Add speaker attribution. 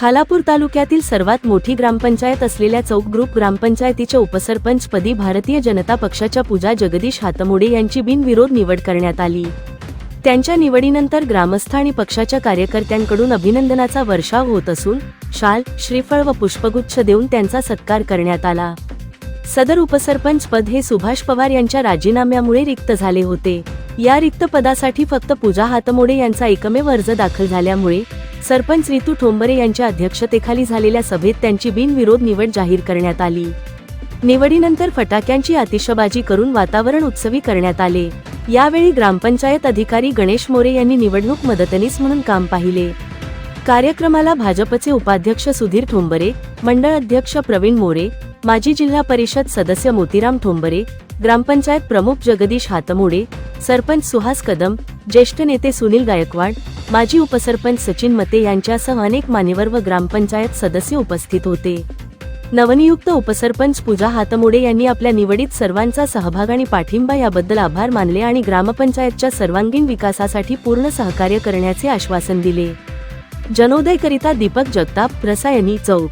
Speaker 1: खालापूर तालुक्यातील सर्वात मोठी ग्रामपंचायत असलेल्या चौक ग्रुप ग्रामपंचायतीच्या उपसरपंचपदी भारतीय जनता पक्षाच्या पूजा जगदीश हातमोडे यांची बिनविरोध निवड करण्यात आली. त्यांच्या निवडीनंतर ग्रामस्थ आणि पक्षाच्या कार्यकर्त्यांकडून अभिनंदनाचा वर्षाव होत असून शाल श्रीफळ व पुष्पगुच्छ देऊन त्यांचा सत्कार करण्यात आला. सदर उपसरपंच पद हे सुभाष पवार यांच्या राजीनाम्यामुळे रिक्त झाले होते. या रिक्त पदासाठी फक्त पूजा हातमोडे यांचा एकमेव अर्ज दाखल झाल्यामुळे सरपंच रितू ठोंबरे यांच्या अध्यक्षतेखाली झालेल्या सभेत त्यांची बिनविरोध निवड जाहीर करण्यात आली. निवडीनंतर फटाक्यांची आतिषबाजी करून वातावरण उत्सवी करण्यात आले. यावेळी ग्रामपंचायत अधिकारी गणेश मोरे यांनी निवडणूक मदतनीस म्हणून काम पाहिले. कार्यक्रमाला भाजपचे उपाध्यक्ष सुधीर ठोंबरे मंडळ अध्यक्ष प्रवीण मोरे माजी जिल्हा परिषद सदस्य मोतीराम ठोंबरे ग्रामपंचायत प्रमुख जगदीश हातमोडे सरपंच सुहास कदम ज्येष्ठ नेते सुनील गायकवाड माजी उपसरपंच सचिन मते यांच्यासह अनेक मान्यवर व ग्रामपंचायत सदस्य उपस्थित होते. नवनियुक्त उपसरपंच पूजा हातमोडे यांनी आपल्या निवडीत सर्वांचा सहभाग आणि पाठिंबा याबद्दल आभार मानले आणि ग्रामपंचायतच्या सर्वांगीण विकासासाठी पूर्ण सहकार्य करण्याचे आश्वासन दिले. जनोदयकरिता दीपक जगताप रसायनी चौक.